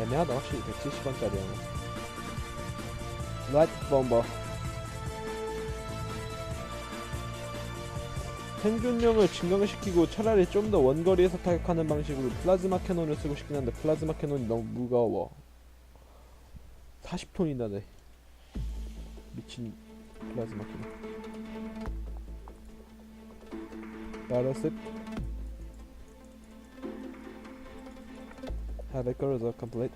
애매하다 확실히. 170원짜리야 라이트 범버. 생존력을 증강시키고 차라리 좀 더 원거리에서 타격하는 방식으로 플라즈마 캐논을 쓰고 싶긴 한데 플라즈마 캐논이 너무 무거워. 40톤이나 돼. 미친 플라즈마 캐논. Have a cursor complete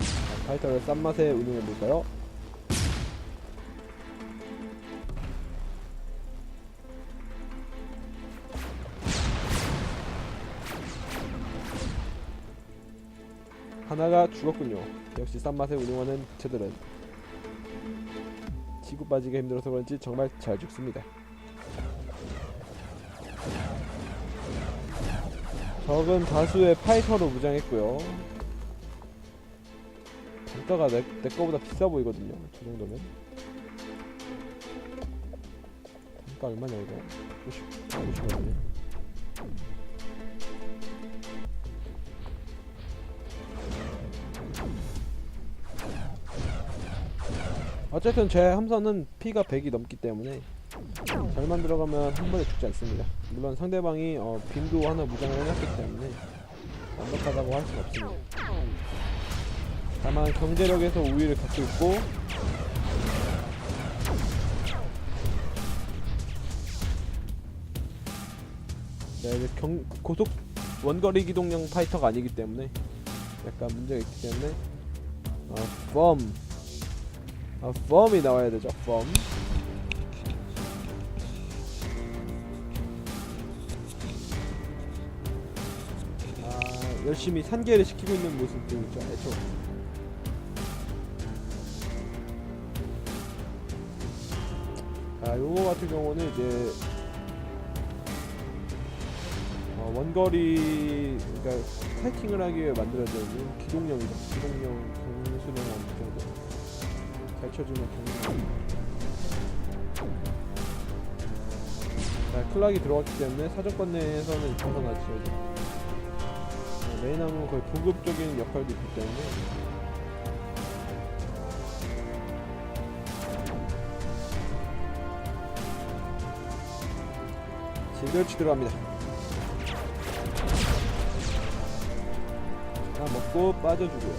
자, 파이터를 싼 맛에 운영해 볼까요? 하나가 죽었군요. 역시 싼 맛에 운영하는 저들은 지구 빠지기 힘들어서 그런지 정말 잘 죽습니다. 적은 다수의 파이터로 무장했고요. 단가가 내, 내 거보다 비싸 보이거든요. 저 정도면. 단가 얼마냐 이거? 50, 50원이네. 어쨌든 제 함선은 피가 100이 넘기 때문에 잘만 들어가면 한 번에 죽지 않습니다. 물론 상대방이 어, 빈도 하나 무장을 해놨기 때문에 완벽하다고 할 수는 없습니다. 다만 경제력에서 우위를 갖고 있고 네, 이제 경, 고속 원거리 기동형 파이터가 아니기 때문에 약간 문제가 있기 때문에 어, 펌 아, 펌이 나와야 되죠 펌 아, 열심히 산계를 시키고 있는 모습 보이죠 애초 아, 요거 같은 경우는 이제 어, 원거리 그러니까 파이팅을 하기 위해 기동형이죠. 기동형 경수령한 정도. 잘 쳐주면 경수령. 자, 클락이 들어갔기 때문에 사정권 내에서는 벗어나지. 어, 메인함은 거의 보급적인 역할도 있기 때문에 질결치 들어갑니다. 하나 먹고 빠져주고요.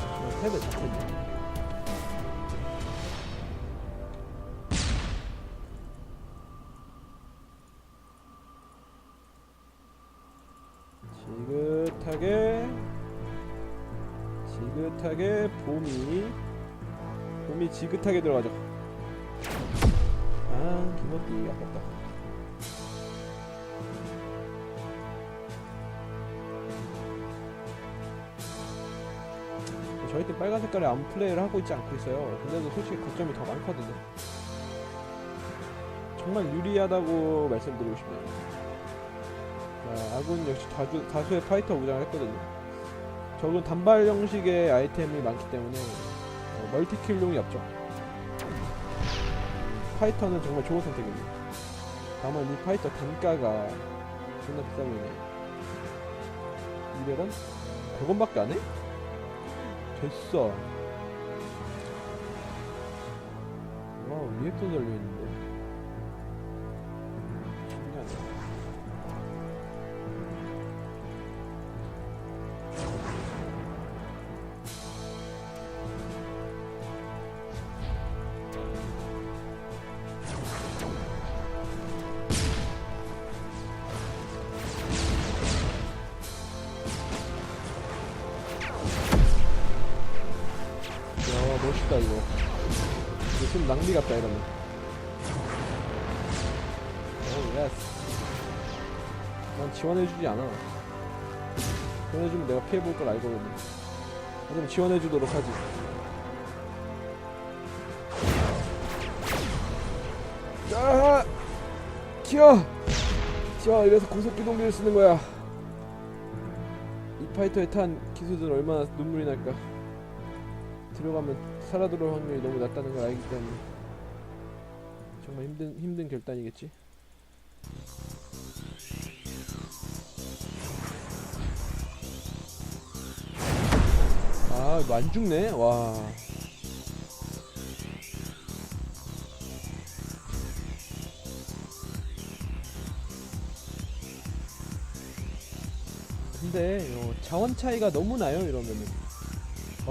어, 탭을 잡혔네. 지긋하게 지긋하게 봄이 봄이 지긋하게 들어가죠. 아 기모띠 아깝다. 저희 팀 빨간 색깔의 아무 플레이를 하고 있지 않고 있어요. 근데도 솔직히 거점이 더 많거든요. 정말 유리하다고 말씀드리고 싶네요. 자, 아군 역시 다주, 다수의 파이터 무장을 했거든요. 적은 단발 형식의 아이템이 많기 때문에 어, 멀티킬용이 없죠. 파이터는 정말 좋은 선택입니다. 다만 이 파이터 단가가 존나 비싸 보이네. 200원? 100원밖에 안 해? 됐어. 와, 리액터. 신기하네. 이거. 이거 좀 낭비 같다, 이러면. 오, 예스. 난 지원해주지 않아. 지원해주면 내가 피해볼 걸 알거든. 하지만 지원해주도록 하지. 야! 튀어! 튀어! 이래서 고속기동기를 쓰는 거야. 이이 파이터에 탄 기수들은 얼마나 눈물이 날까 들어가면 살아 돌아올 확률이 너무 낮다는 걸 알기 때문에 정말 힘든 힘든 결단이겠지? 아 이거 안 죽네? 와. 근데 어, 자원 차이가 너무 나요 이러면은. 어,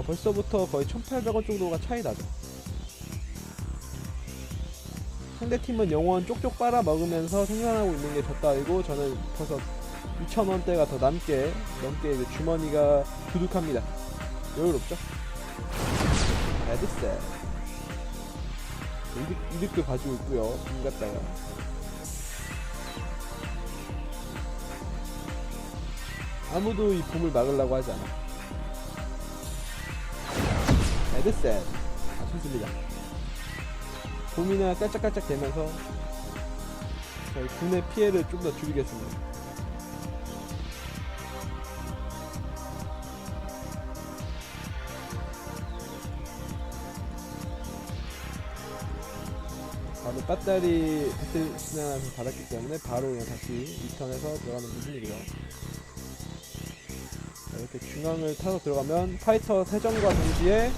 벌써부터 거의 1800원 정도가 차이 나죠. 상대팀은 영원 쪽쪽 빨아 먹으면서 생산하고 있는 게 졌다이고 저는 벌써 2,000원대가 더 남게 넘게 이제 주머니가 두둑합니다. 여유롭죠? 레드셋. 이득, 이득도 가지고 있고요 금 갖다가. 아무도 이 봄을 막으려고 하지 않아 레드셋 아 좋습니다. 봄이나 깔짝깔짝 되면서 저희 군의 피해를 좀 더 줄이겠습니다. 바로 배터리 배터리 진행하면서 받았기 때문에 바로 그냥 다시 리턴해서 들어가는 부분이고요. 자, 이렇게 중앙을 타서 들어가면 파이터 세정과 동시에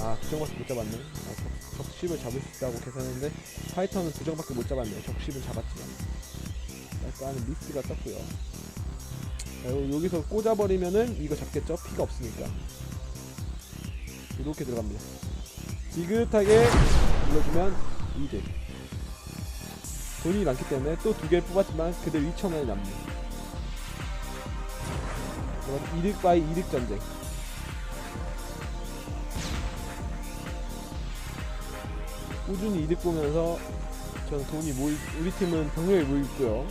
아 두정밖에 못 잡았네. 아, 적, 적십을 잡을 수 있다고 계산했는데 파이터는 두정밖에 못 잡았네요. 적십은 잡았지만 약간은 미스가 떴고요. 자, 요- 여기서 꽂아버리면은 이거 잡겠죠? 피가 없으니까 이렇게 들어갑니다. 지긋하게 눌러주면 이득. 돈이 많기 때문에 또 두 개를 뽑았지만 그대로 2,000원이 남니다. 그럼 이득 바이 이득 전쟁. 꾸준히 이득 보면서 저는 돈이 모이 우리 팀은 병력이 모이고 있고요.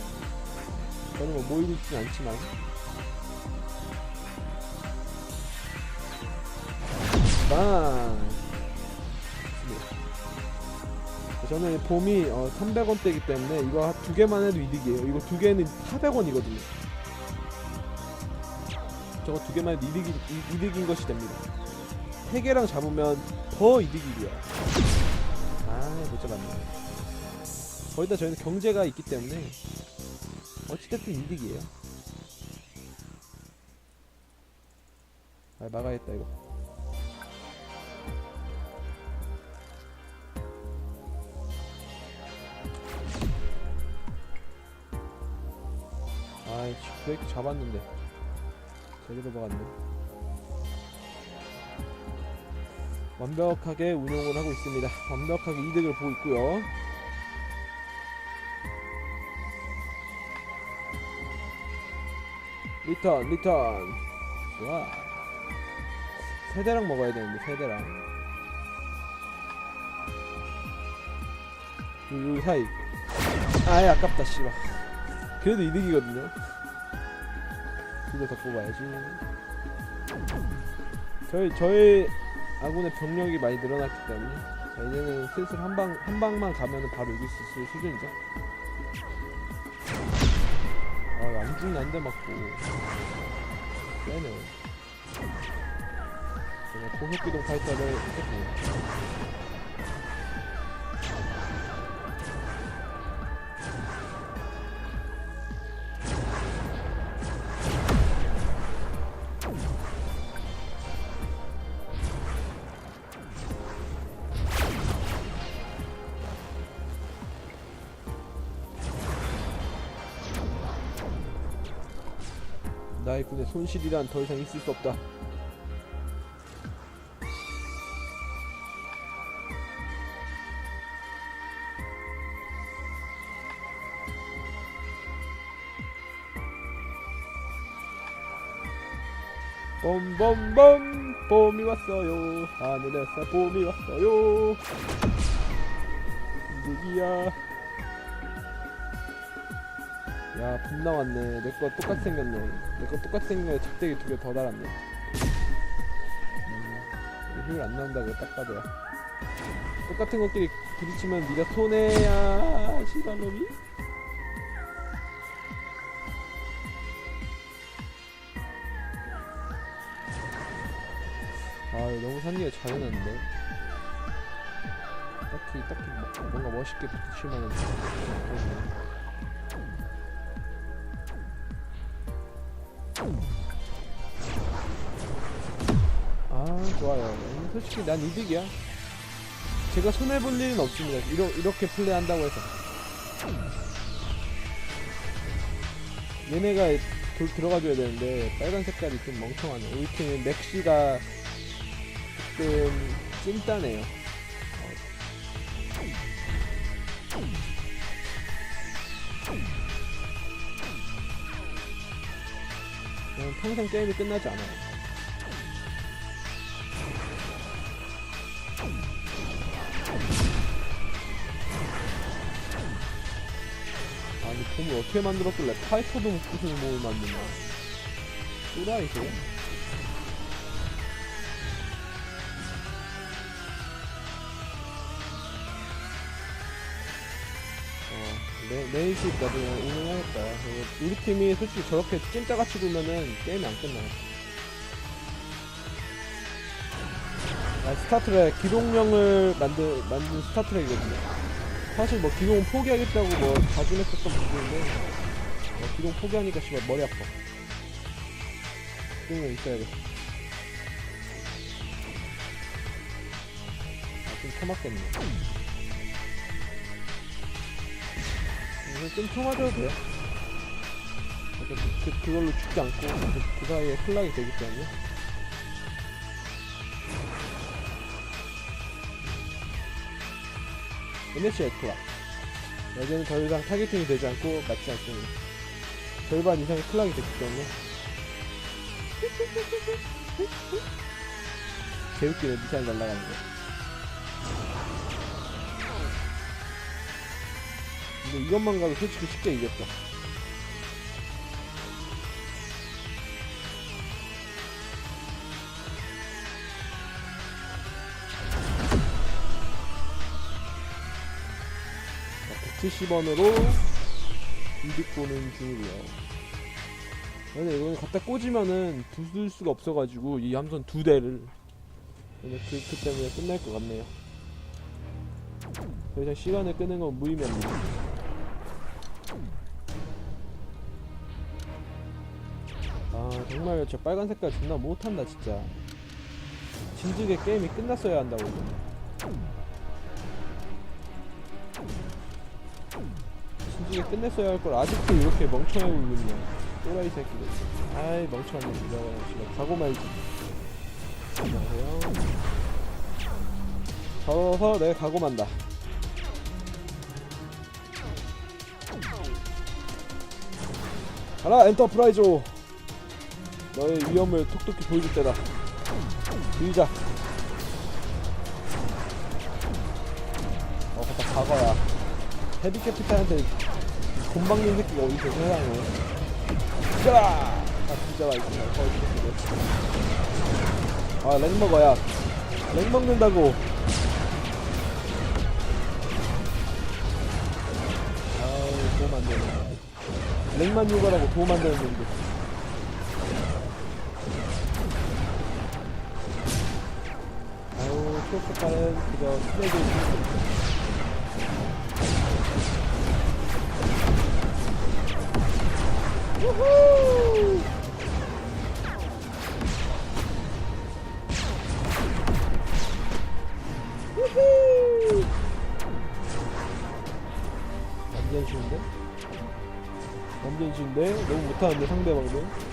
저는 뭐 모이고 있진 않지만 빵. 좋습니다. 저는 봄이 어, 300원대이기 때문에 이거 두 개만 해도 이득이에요. 이거 두 개는 400원이거든요. 저거 두 개만 해도 이득이, 이- 이득인 것이 됩니다. 세 개랑 잡으면 더 이득이고요. 아, 못 잡았네. 거기다 저희는 경제가 있기 때문에 어찌됐든 이득이에요. 아, 막아야겠다 이거. 아이 브레이크 잡았는데 제대로 박았네 완벽하게 운용을 하고 있습니다. 완벽하게 이득을 보고 있고요. 리턴 리턴. 좋아. 세대랑 먹어야 되는데 세대랑. 요, 요 사이. 아예 아깝다 씨발. 그래도 이득이거든요. 이거 더 뽑아야지. 저희 저희 아군의 병력이 많이 늘어났기 때문에 자, 이제는 슬슬 한 방 한 방만 가면은 바로 이길 수 있을 수준이죠. 아안 죽는 안돼 맞고 세네. 제가 고속기동 파이터를 했거든요. 나의 군의 손실이란 더 이상 있을 수 없다. 봄봄봄 봄이 왔어요. 하늘에서 봄이 왔어요. 이득이야 야, 봄 나왔네. 내 거 똑같이 생겼네. 내 거 똑같이 생겼는데 작대기 두 개 더 달았네. 음, 효율 안 나온다고 딱 봐도 야. 똑같은 것끼리 부딪히면 네가 손해야, 시발놈이. 아 너무 산리가 잘 해놨는데 딱히 딱히 뭐- 뭔가 멋있게 붙일 만한 아 좋아요. 음, 솔직히 난 이득이야. 제가 손해볼 일은 없습니다. 이러, 이렇게 플레이한다고 해서. 얘네가 돌 들어가줘야 되는데 빨간 색깔이 좀 멍청하네. 우리 팀은 맥시가 조금 찐따네요. 그냥 평생 게임이 끝나지 않아요 봄을 어떻게 만들었길래 파이터도 못 부수는 몸을 만든다 또라이죠? 어, 내, 내일씩 나중에 운영하겠다. 우리 팀이 솔직히 저렇게 찐따같이 굴면은 게임이 안 끝나요 아, 스타트랙 기동령을 만든, 만든 스타트랙이거든요 사실 뭐 기동 포기하겠다고 뭐 자중했었던 부분인데 어, 기동 포기하니까 씨발 머리 아파. 기동령 있어야겠어 아좀 처맞겠네. 이거 좀 처맞아도 돼요? 어차피 그, 그, 그걸로 죽지 않고 그, 그 사이에 클락이 되기 때문에 에크와 여기는 더 이상 타겟팅이 되지 않고 맞지 않습니다. 절반 이상의 클락이 됐기 때문에 개웃기네 미사일 날아가는 거. 근데 이것만 가도 솔직히 쉽게 이겼다. 자, 170원으로 이득 보는 중이고요. 근데 이건 갖다 꽂으면은 부술 수가 없어가지고 이 함선 두 대를 그, 그 때문에 끝날 것 같네요. 더 이상 시간을 끄는 건 무의미합니다. 아 정말 저 빨간 색깔 존나 못한다 진짜. 진즉에 게임이 끝났어야 한다고. 진지게 끝냈어야 할 걸 아직도 이렇게 멍청해 있네 또라이 새끼들. 아이 멍청한 놈 이거 지금 가고 말지. 안녕하세요. 저서 내가 가고 만다. 가라 엔터프라이즈 너의 위험을 톡톡히 보여줄 때다. 들자. 어 갖다 과거야 헤비 캐피탈한테 곰방님 새끼가 어디서 세상에 진짜라! 아 이거 거의 죽었네 아렉 먹어야 렉 먹는다고. 아유 도움 안 되네. 렉만 유발하고 도움 안 되는 놈들 아유 초록색깔은 그저 쓰레기 완전 쉬운데? 완전 쉬운데? 너무 못하는데 상대방도?